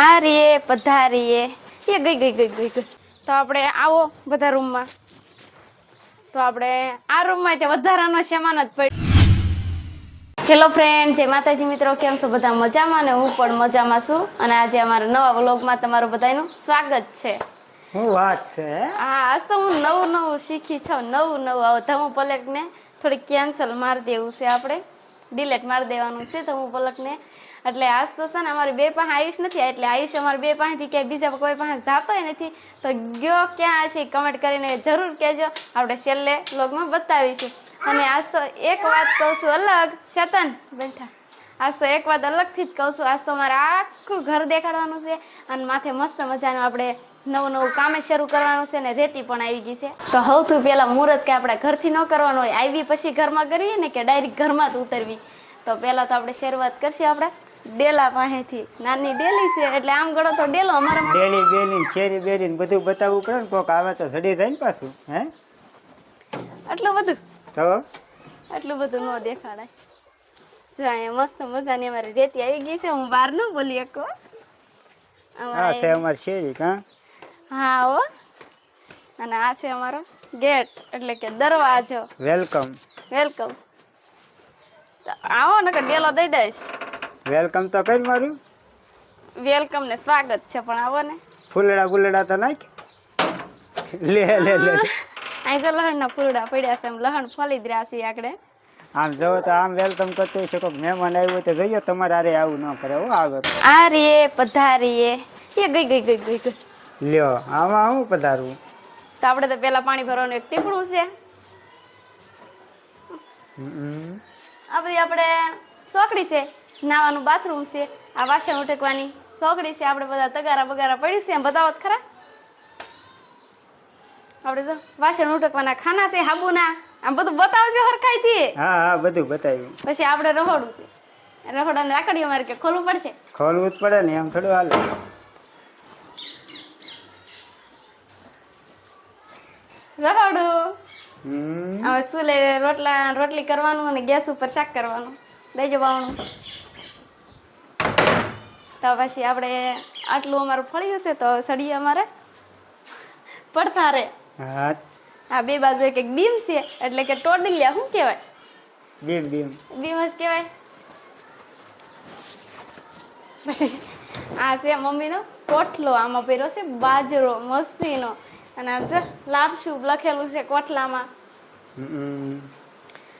આ રીએ પધારીએ. એ ગઈ ગઈ ગઈ ગઈ ગઈ. તો આપણે આવો બધા રૂમમાં તો આપણે આ રૂમમાં તે વધારાનો સામાન જ પડ્યો. હેલો ફ્રેન્ડ જય માતાજી મિત્રો કેમ છો બધા? મજામાં ને હું પણ મજામાં છું. અને આજે અમારા નવા વ્લોગમાં તમારું બધાનું સ્વાગત છે. હું વાત છે હા? આજ તો હું નવું નવું શીખી છું. નવું નવું. હવે ધમુ પલેકને થોડીક કેન્સલ મારી દેવું છે આપણે. ડિલેટ મારી દેવાનું છે તો હું પલકને એટલે આજ તો છે ને અમારી બે પાસે આયુષ નથી એટલે આયુષ અમારી બે પાસેથી ક્યાંય બીજા કોઈ પાસે જાતોય નથી. તો ગયો ક્યાં છે કમેન્ટ કરીને જરૂર કહેજો. આપણે છેલ્લે લોગમાં બતાવીશું. અને આજ તો એક વાત કહું છું અલગ, શેતન બેઠા. આજ તો એક વાત અલગથી જ કહું છું. આજ તો મારે આખું ઘર દેખાડવાનું છે અને માથે મસ્ત મજાનું આપણે નવું નવું કામે શરૂ કરવાનું છે ને રેતી પણ આવી ગઈ છે. તો સૌથી પહેલા મુહૂર્ત કે આપણે ઘરથી ન કરવાનું હોય આવી પછી ઘરમાં કરીએ ને કે ડાયરેક્ટ ઘરમાં જ ઉતરવી. તો પહેલા તો આપણે શરૂઆત કરશું આપણે. ડેલા પાસેથી. નાની ડેલી છે એટલે આમ ગણો તો ડેલો અમારા ડેલી બેલી ચેરી બેરી બધું બતાવવું પડે ને કોક આવે તો સડી જાય ને પાછું હે? આટલું બધું? તો? આટલું બધું ન દેખાડાય. જો અહીંયા મસ્ત મજાની અમારી રેતી આવી ગઈ છે. હું બહાર ન બોલી શકો. હા છે અમાર શેરી કા હા. હો અને આ છે અમારો ગેટ એટલે કે દરવાજો. વેલકમ. વેલકમ. આવો ને કે ડેલો દઈ દઈશ. વેલકમ તો કઈ મારું વેલકમ ને સ્વાગત છે પણ આવો ને. ફૂલડા ફૂલડા તો નાખ. લે લે લે અહીં તો લહણના ફૂલડા પડ્યા છે એમ લહણ ફોલી જ રહ્યા છે આગળ. આમ જો તો આમ વેલકમ કરતું છે કોઈક મહેમાન આવ્યું તો જોઈએ તમારે આરે આવું ન કરે હો આવે. આ રીએ પધારીએ. એ ગઈ ગઈ ગઈ ગઈ ગઈ. લ્યો આમાં હું પધારું? તો આપણે તો પેલા પાણી ભરવાનું એક ટીપણું છે. આ બધી આપણે સોકડી છે નાવાનું બાથરૂમ છે. આ વાસણ ઉટકવાની સોકડી છે આપણે બધા તગારા બગારા પડી છે એમ બતાવો ખરા? આપણે જો વાસણ ઉટકવાના ખાના છે હાબુના. આમ બધું બતાવજો હરખાઈથી. હા હા બધું બતાવ્યું. પછી આપણે રહોડું છે. રહોડાને લાકડીઓ મારે કે ખોલવું પડશે? ખોલવું જ પડે ને એમ થોડું હાલે. રહોડું. હવે શું લે રોટલા રોટલી કરવાનું અને ગેસ ઉપર શાક કરવાનું. દઈ જવાનું તો પછી આપણે આટલું અમારું ફળી છે તો સળીએ અમારે. પડતા રે હા આ બે બાજુ એક એક બીમ છે એટલે કે ટોડલિયા શું કહેવાય? Beam beam. બીમ જ કહેવાય. પછી આ છે મમ્મીનો કોઠલો આમાં પહેર્યો છે બાજરો મસ્તીનો. અને આમ જો લાપશું લખેલું છે કોઠલામાં.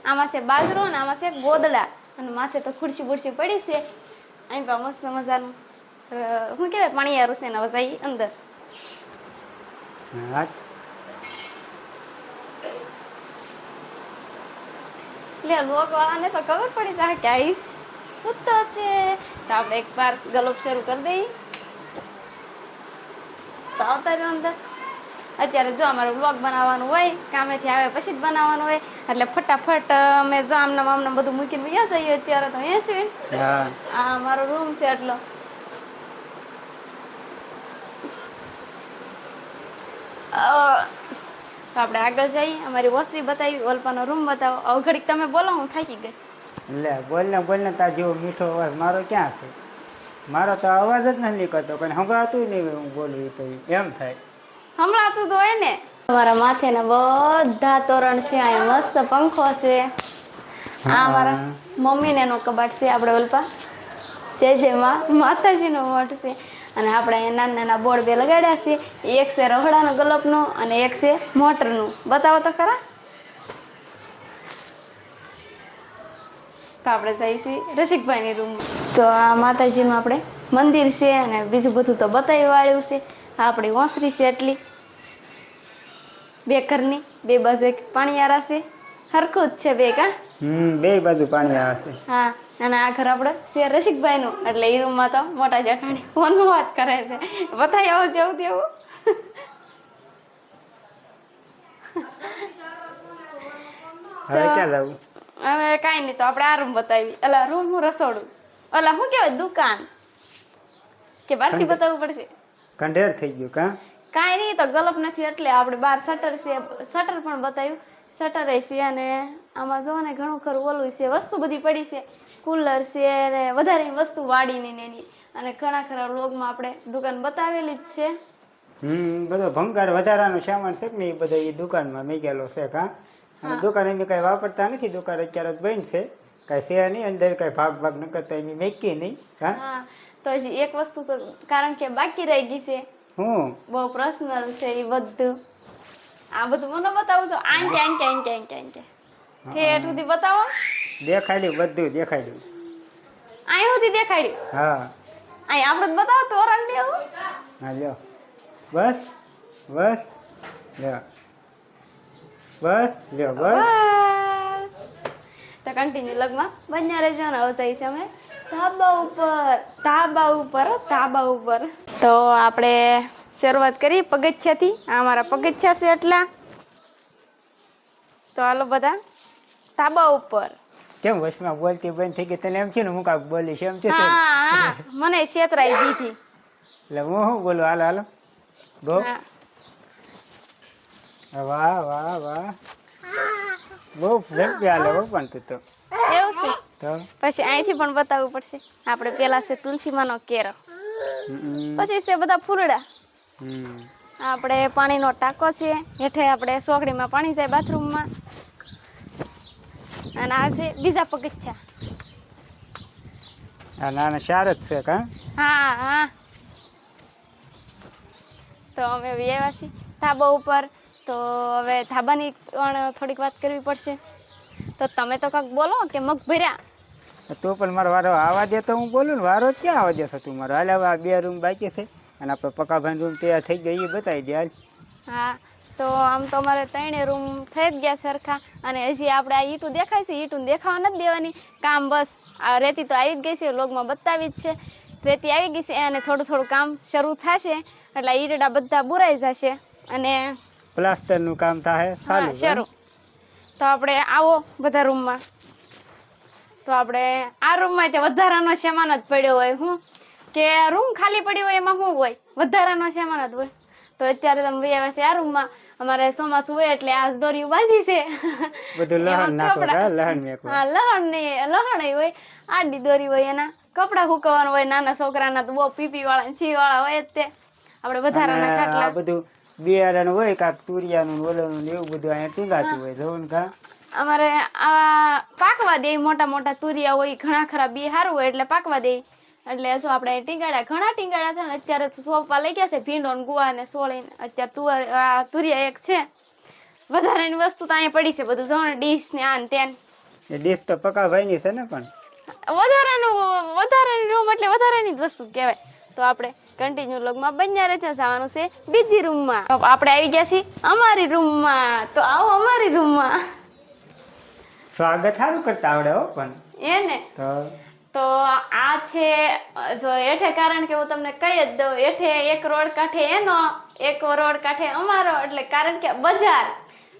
આમાં છે બાજરો અને આમાં છે ગોદડા. અને માથે તો ખુરશી બુરશી પડી છે. અહીં પણ મસ્ત મજાનું શું કહેવાય પાણીયારું છે ને હવે અંદર. હા લોકવાળાને લોક તો ખબર પડી જાય કે આઈશ કૂદતો છે. તો આપણે એક વાર ગલોપ શરૂ કરી દઈએ. તો આવતા અંદર. અત્યારે જો અમારું બ્લોગ બનાવવાનું હોય કામેથી આવે પછી જ બનાવવાનું હોય એટલે ફટાફટ અમે જો આમનામ આમનામ બધું મૂકીને વયા જઈએ અત્યારે તો અહીંયા છીએ હા. આ મારો રૂમ છે એટલો અ, તો આપણે આગળ જઈએ. અમારી ઓસરી બતાવી ઓલપાનો રૂમ બતાવો. અવઘડીક તમે બોલો હું થાકી ગઈ. લે બોલ ને બોલ ને તાર જેવો મીઠો અવાજ મારો ક્યાં છે? મારો તો અવાજ જ નથી નીકળતો પણ સંભળાતું નહીં હું બોલું તો એમ થાય. હમણાં તો હોય ને. અમારા માથેના બધા તોરણ છે આ મસ્ત પંખો છે. આ મારા મમ્મીને એનો કબાટ છે આપણે ઓલપા. જય જય માં માતાજીનો મઠ છે. અને આપણે અહીંયા નાના નાના બોર્ડ બે લગાડ્યા છે. એક છે રહોડાનું ગલપનું અને એક છે મોટરનું. બતાવો તો ખરા. તો આપણે જઈએ છીએ રસિકભાઈની રૂમ તો આ માતાજીનું આપણે મંદિર છે અને બીજું બધું તો બતાવી વાળ્યું છે આપણી ઓસરી છે એટલી. બે ઘરની, બે બાજુ એક પાણીયારા છે. હરખું જ છે બે કા? હમ બે બાજુ પાણી આવે છે. હા અને આ ઘર આપણે શેર રસિકભાઈ નું એટલે એ રૂમમાં તો મોટા જેઠાણી ફોનનું વાત કરે છે. બતાય આવું જેવું તેવું હવે ક્યાં જવું હવે કાંઈ નહીં તો આપણે આ રૂમ બતાવી. એટલે રૂમ હું રસોડું. એટલે શું કહેવાય દુકાન? કે બહારથી બતાવવું પડશે? કંઢેર થઈ ગયું કા? કાંઈ નહીં તો ગલપ નથી એટલે આપણે બાર શટર છે શટર પણ બતાવ્યું. શટર છે અને આમાં જો ને ઘણું ખરું ઓલું છે વસ્તુ બધી પડી છે. કુલર છે અને વધારે વસ્તુ વાડીની ને એની. અને ઘણા ખરા લોગમાં આપણે દુકાન બતાવેલી જ છે. હમ બધો ભંગાર વધારાનો સામાન છે ને એ બધો એ દુકાનમાં મેકેલો છે હા અને દુકાન એમ કઈ વાપરતા નથી દુકાન અત્યારે બંધ છે. કઈ છે નહીં અંદર કઈ ભાગ ભાગ ન કરતા એની મેકી નહીં હા તો હજી એક વસ્તુ તો કારણ કે બાકી રહી ગઈ છે. હું? બહુ પર્સનલ છે એ બધું. આ બધું મને બતાવું છો. આંકે આંકે આંકે આંકે આંકે ઠેઠ સુધી બતાવો. દેખાડ્યું બધું દેખાડ્યું. અહીં સુધી દેખાડ્યું? હા. અહીં આપણે બતાવો તોરણ લેવું હા લ્યો. બસ બસ લ્યો. બસ લ્યો બસ. તો કન્ટિન્યુ લગમાં. બન્યા રહેજો ને હવે જઈશું અમે ધાબા ઉપર ધાબા ઉપર ધાબા ઉપર. તો આપણે શરૂઆત કરી પગથિયાથી. આ અમારા પગથિયા છે એટલા. તો હાલો બધા તાબા ઉપર. કેમ વચમાં બોલતી બંધ થઈ ગઈ? તને એમ છે ને હું કાંઈક બોલીશ? એમ છે મને છેતરાઈ દીધી એટલે હું શું બોલું? હાલો હાલો. ગો વાહ વાહ વાહ. બહુ ઝડપી હાલો પણ તું તો. એવું છે? તો? પછી અહીંથી પણ બતાવવું પડશે. આપણે પેલા છે તુલસીમાંનો કેરો. પછી છે બધા ફૂલડા. આપણે પાણીનો ટાંકો છે. હેઠે આપણે સોગડીમાં પાણી જાય બાથરૂમમાં. અને આ છે બીજા પગથિયા. આ નાના ચાર જ છે કા? હા હા. તો અમે છીએ. ધાબા ઉપર. તો હવે ધાબાની પણ થોડીક વાત કરવી પડશે. તો તમે તો કાંક બોલો કે મગ ભર્યા? તો પણ મારો વારો આવા દે તો હું બોલું ને. વારો ક્યાં આવવા દેશો તું મારો હાલ આ બે રૂમ બાકી છે. અને આપણે પકાભાઈ રૂમ તૈયાર થઈ ગઈ એ બતાવી દે હાલ. હા તો આમ તો અમારે ત્રણે રૂમ થઈ જ ગયા સરખા. અને હજી આપણે આ ઈટું દેખાય છે ઈટું દેખાવા નથી દેવાની. કામ બસ આ રેતી તો આવી જ ગઈ છે લોગમાં બતાવી જ છે. રેતી આવી ગઈ છે અને થોડું થોડું કામ શરૂ થશે એટલે ઈરડા બધા બુરાઈ જશે. અને પ્લાસ્ટરનું કામ થાય હા. શરૂ. તો આપણે આવો બધા રૂમમાં. તો આપણે આ રૂમમાં તે વધારાનો સામાન જ પડ્યો હોય હું. કે રૂમ ખાલી પડ્યો હોય એમાં શું હોય? વધારાનો સામાન જ હોય. તો અત્યારે તમે ભાઈ આવ્યા છે આ રૂમમાં. અમારે ચોમાસું હોય એટલે આ દોરી બાંધી છે. બધું લહણ નાખો લહણ હા લહણ ને લહણ હોય. આડી દોરી હોય એના. કપડાં સુકવવાનું હોય નાના છોકરાના તો બહુ પીપી વાળા છી વાળા હોય જ તે. આપણે વધારાના ખાટલા. બધું બિયારણ હોય કાંક તુરિયાનું ને એવું બધું અહીંયા ટીંગાતું હોય ને કા અમારે આ પાકવા દે મોટા મોટા તુરિયા હોય ઘણા ખરા બી સારું હોય એટલે પાકવા દે. એટલે શું આપણે ટીંગાડા ઘણા ટીંગાડા થાય ને અત્યારે સોપા લઈ ગયા છે ભીંડો ને ગુવા ને સોળી અત્યારે તુવર આ તુરિયા એક છે. વધારાની વસ્તુ તો અહીંયા પડી છે બધું જો ને ડીશ ને આન તેન. ડીશ તો પકાભાઈની છે ને પણ. વધારાનું વધારાની રૂમ એટલે વધારાની જ વસ્તુ કહેવાય. તો આપણે કન્ટિન્યુ લોગમાં બન્યા રહે છે જવાનું છે બીજી રૂમમાં તો આપણે આવી ગયા છીએ અમારી રૂમમાં તો આવો અમારી રૂમમાં સ્વાગત સારું કરતા આવડે હો પણ. એને. તો તો આ છે, જો એઠે કારણ કે હું તમને કહી જ દઉં એઠે એક રોડ કાંઠે એનો, એક રોડ કાંઠે અમારો, એટલે કારણ કે બજાર.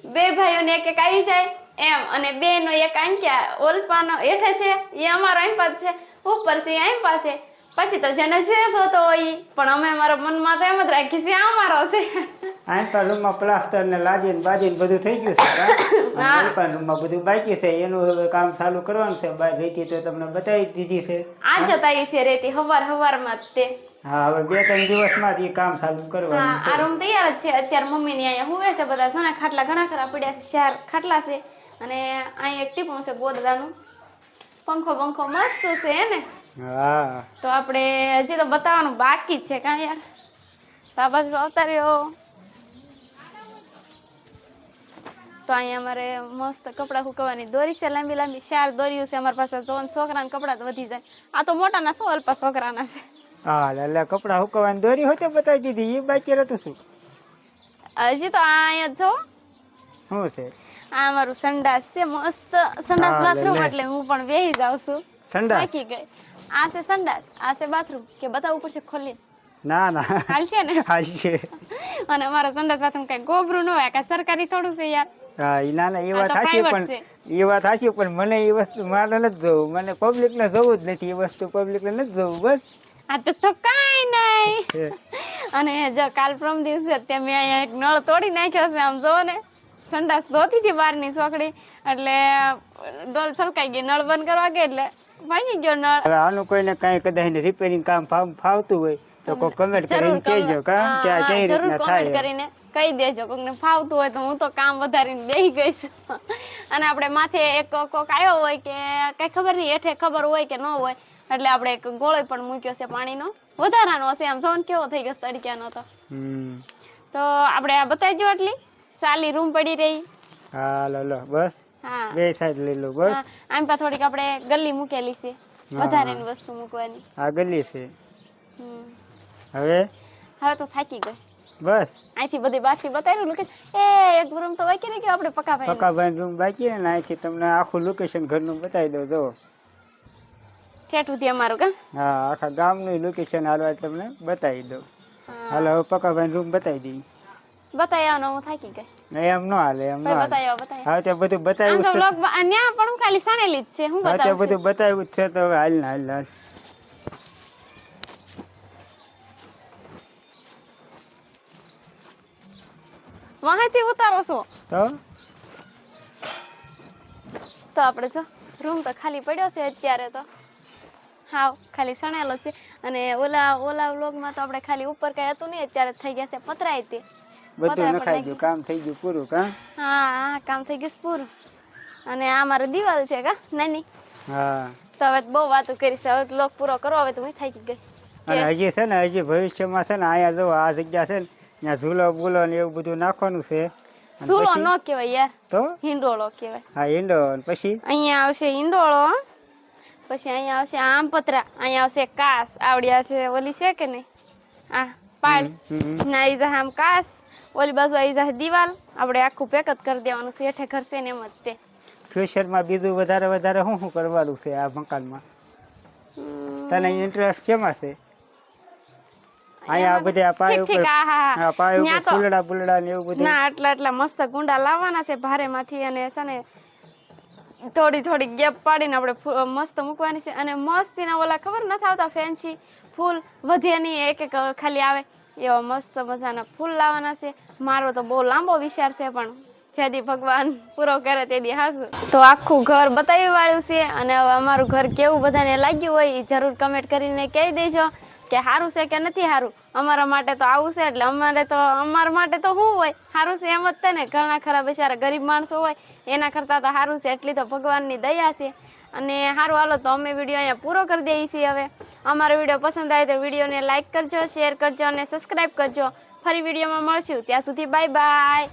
બે ભાઈઓને એક એક આવી જાય, એમ. અને બે નો એક આંક્યા, ઓલપાનો હેઠે છે, એ અમારો આમ પાસ છે, ઉપર છે આમ પાસે. પછી તો જેને જે જોતો હોય પણ અમે અમારા મનમાં તો એમ જ રાખીએ છીએ, અમારો છે. આ પણ રૂમમાં પ્લાસ્ટર ને લાદીને બાદીને બધું થઈ ગયું છે પણ રૂમમાં બધું બાકી છે એનું હવે કામ ચાલુ કરવાનું છે બાર રેતી તો તમને બતાવી દીધી છે. આ જતા છે રેતી હવાર હવારમાં તે. હા હવે બે ત્રણ દિવસમાં જ એ કામ ચાલુ કરવાનું આ રૂમ તૈયાર જ છે અત્યારે મમ્મી ની અહીંયા હુવે છે બધા સોના ખાટલા ઘણા ખરા પડ્યા છે ચાર ખાટલા છે અને અહીંયા એક ટીપું છે ગોદડાનું. પંખો પંખો મસ્ત છે ને? હા. તો આપણે હજી તો બતાવવાનું બાકી જ છે કાં યાર. બાબા આવતા રહ્યો. તો અહીંયા અમારે મસ્ત કપડાં સુકવવાની દોરી છે લાંબી લાંબી ચાર દોરીઓ છે અમારી પાસે જોન છોકરાના કપડાં તો વધી જાય. આ તો મોટાના શું અલ્પા છોકરાના છે. હા એટલે કપડાં સુકવવાની દોરી હોતે બતાવી દીધી એ બાકી રહેતું શું? હજી તો આ અહીંયા જો શું છે? આ અમારું સંડાસ છે મસ્ત સંડાસ બાથરૂમ. એટલે હું પણ વેહી જાઉં છું. સંડાસ? થાકી ગઈ. આ છે સંડાસ આ છે બાથરૂમ કે બતાવવું પડશે ખોલી ના ના. હાલ છે ને? હાલ છે. અને અમારો સંડાસ બાથરૂમ કઈ ગોબરું ન હોય કઈ સરકારી થોડું છે યાર. હા ના ના એ વાત સાચી પણ એ વાત સાચી પણ મને એ વસ્તુ મારે નથી જોવું. મને પબ્લિક ને જોવું જ નથી. એ વસ્તુ પબ્લિક ને નથી જોવું બસ. આ તો તો કાઈ નહીં. અને જો કાલ પ્રમ દિવસે તે મેં અહીંયા એક નળ તોડી નાખ્યો છે આમ જોવો ને સંડાસ ધોતી હતી બહારની સોકડી. એટલે ડોલ છલકાઈ ગઈ નળ બંધ કરવા ગઈ એટલે ભાંગી ગયો નળ. હવે આનું કોઈને કઈ કદાચ રિપેરિંગ કામ ફાવતું હોય તો કોઈ કમેન્ટ કરીને કહેજો કા? કે આ કઈ રીતના કોમેન્ટ થાય કરીને. કહી દેજો કોકને ફાવતું હોય તો હું તો કામ વધારીને બેહી ગઈ છું. અને આપણે માથે એક કોક આવ્યો હોય કે કઈ ખબર નહીં હેઠે ખબર હોય કે ન હોય એટલે આપણે એક ગોળો પણ મૂક્યો છે પાણીનો. વધારાનો હશે આમ જોન કેવો થઈ ગયો તડક્યાનો તો. તો આપણે આ બતાવી દો આટલી. સાલી રૂમ પડી રહી. હા લો લો બસ. હા. બે સાઈડ લઈ લો બસ. આમ પા થોડીક આપણે ગલ્લી મૂકેલી છે વધારેની વસ્તુ મૂકવાની. આ ગલ્લી છે. હવે? હવે તો થાકી ગઈ. બસ. અહીંથી બધી બાકી બતાવ્યું લોકેશન એ એક રૂમ તો બાકી રહી ગયો આપણે પકા ભાઈ પકાભાઈ રૂમ બાકી ને અહીંથી તમને આખું લોકેશન ઘરનું બતાવી દઉં જો. ઠેઠ સુધી અમારું કા હા આખા ગામનું લોકેશન હાલવા તમને બતાવી દઉં. હાલો હવે પકાભાઈ રૂમ બતાવી દઈ બતાવ્યા હું થાકી ગઈ. એમ ન હાલે એમ નો બતાવી હવે ત્યાં બધું બતાવ્યું તો છે. બ્લોગ પણ ખાલી સાણેલી જ છે. હું બતાવું બધું બતાવ્યું છે તો હવે હાલ હાલ હાલ. વાહેથી ઉતારો છો. તો? તો આપણે જો રૂમ તો ખાલી પડ્યો છે અત્યારે તો. હાવ ખાલી સણેલો છે. અને ઓલા ઓલા વ્લોગમાં તો આપણે ખાલી ઉપર કઈ હતું નહીં અત્યારે થઈ ગયા છે પતરાય તે. બધું નખાઈ ગયું કામ થઈ ગયું પૂરું કા? હા હા કામ થઈ ગયું પૂરું. અને આ મારો દિવાલ છે કા નાની? હા. તો હવે બહુ વાતો કરીશ હવે લોક પૂરો કરો હવે તો હું થાકી ગઈ. અને હજી છે ને હજી ભવિષ્યમાં છે ને અહીંયા જો આ જગ્યા છે ને ત્યાં ઝૂલો બૂલો ને એવું બધું નાખવાનું છે. અને સૂલો પછી- ન કહેવાય યાર. તો? હિંડોળો કહેવાય. હા ઈંડો અને પછી? અહીંયા આવશે ઈંડોળો પછી અહીંયા આવશે આમ પતરા અહીંયા આવશે કાસ. આવડિયા છે ઓલી છે કે નહીં? આ પાડ હમ. ના આવી જાય આમ કાસ. ઓલી બાજુ આવી જાય દિવાલ. આપણે આખું પેક જ કરી દેવાનું છે. હેઠે ઘરશે ને એમ જ તે. ફ્યુચરમાં બીજું વધારે વધારે શું શું કરવાનું છે આ મકાનમાં? હમ, તને ઇન્ટરેસ્ટ કેમાં છે? અહીંયા બધે આ પાય ઠીક ઠીક ઉપર આ હા હા આ પાય ઉપર તો- ફૂલડા ને એવું બધું. ના આટલા આટલા મસ્ત કુંડા લાવવાના છે ભારેમાંથી અને છે ને થોડી થોડી ગેપ પાડીને આપણે મસ્ત મૂકવાની છે. અને મસ્તીના ઓલા ખબર નથી આવતા ફેન્સી ફૂલ વધે નહીં એક એક ખાલી આવે. એવા મસ્ત મજાના ફૂલ લાવવાના છે. મારો તો બહુ લાંબો વિચાર છે પણ જેથી ભગવાન પૂરો કરે તે હાસું. તો આખું ઘર બતાવી વાળ્યું છે અને હવે અમારું ઘર કેવું બધાને લાગ્યું હોય એ જરૂર કમેન્ટ કરીને કહી દેજો. કે સારું છે કે નથી સારું અમારા માટે તો આવું છે એટલે અમારે તો અમારા માટે તો શું હોય? સારું છે એમ જ તે ને? ઘણા ખરા બિચારા ગરીબ માણસો હોય, એના કરતાં તો સારું છે. એટલી તો ભગવાનની દયા છે. અને સારું હાલો તો અમે વીડિયો અહીંયા પૂરો કરી દઈએ છીએ હવે. અમારો વીડિયો પસંદ આવે તો વિડીયોને લાઇક કરજો, શેર કરજો અને સબસ્ક્રાઈબ કરજો. ફરી વિડીયોમાં મળશું. ત્યાં સુધી બાય બાય